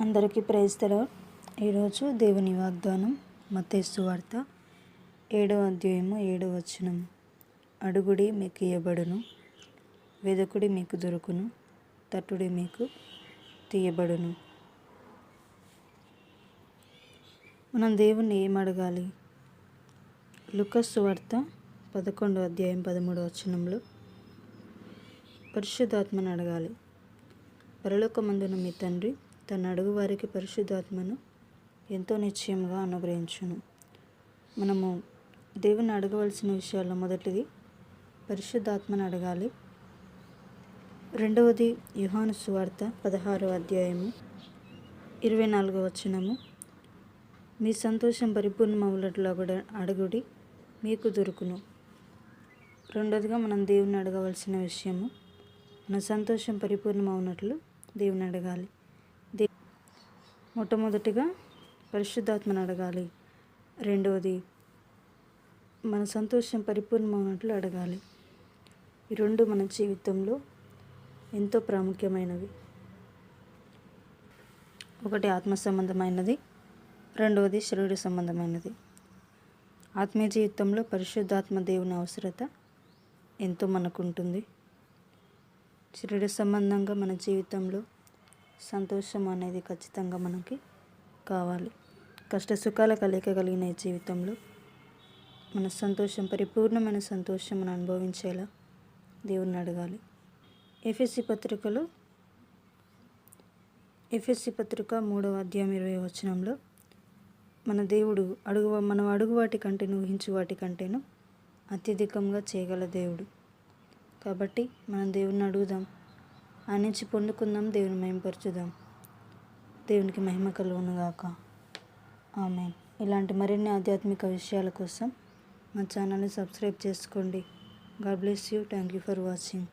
అందరికీ ప్రైస్తలో ఈరోజు దేవుని వాగ్దానం మత్తేసు వార్త ఏడవ అధ్యాయము ఏడవ వచనం. అడుగుడి మీకు ఇయ్యబడును వెదకుడి మీకు దొరుకును తట్టుడి మీకు తీయబడును. మనం దేవుణ్ణి ఏం అడగాలి? లుకస్సు వార్త పదకొండో అధ్యాయం పదమూడు వచనంలో పరిశుద్ధాత్మను అడగాలి. పరలోకమందున మీ తండ్రి తన అడుగు వారికి పరిశుద్ధాత్మను ఎంతో నిశ్చయంగా అనుగ్రహించును. మనము దేవుని అడగవలసిన విషయాల్లో మొదటిది పరిశుద్ధాత్మను అడగాలి. రెండవది యుహాను సువార్త పదహారో అధ్యాయము ఇరవై నాలుగో వచనము. మీ సంతోషం పరిపూర్ణమవులట్లా కూడా అడుగుడి మీకు దొరుకును. రెండవదిగా మనం దేవుని అడగవలసిన విషయము మన సంతోషం పరిపూర్ణమవునట్లు దేవుని అడగాలి. మొట్టమొదటిగా పరిశుద్ధాత్మను అడగాలి. రెండవది మన సంతోషం పరిపూర్ణమైనట్లు అడగాలి. ఈ రెండు మన జీవితంలో ఎంతో ప్రాముఖ్యమైనవి. ఒకటి ఆత్మ సంబంధమైనది. రెండవది శరీర సంబంధమైనది. ఆత్మీయ జీవితంలో పరిశుద్ధాత్మ దేవుని అవసరత ఎంతో మనకు ఉంటుంది శరీర సంబంధంగా మన జీవితంలో సంతోషం అనేది ఖచ్చితంగా మనకి కావాలి. కష్ట సుఖాల కలిక కలిగిన ఈ జీవితంలో మన సంతోషం పరిపూర్ణమైన సంతోషం మనం అనుభవించేలా దేవుణ్ణి అడగాలి. ఎఫ్ఎస్సి పత్రికలో ఎఫ్ఎస్సి పత్రిక మూడవ అధ్యాయం ఇరవై వచనంలో మన దేవుడు అడుగు మనం అడుగు వాటి కంటేను ఊహించు వాటి కంటేను అత్యధికంగా చేయగల దేవుడు. కాబట్టి మనం దేవుణ్ణి అడుగుదాం. ఆ పొందుకుందాం దేవుని మహిమపరచుదాం దేవునికి మహిమ కలుగునుగాక ఆమె ఇలాంటి మరిన్ని ఆధ్యాత్మిక విషయాల కోసం మా ఛానల్ని సబ్స్క్రైబ్ చేసుకోండి. God bless you. Thank you for watching.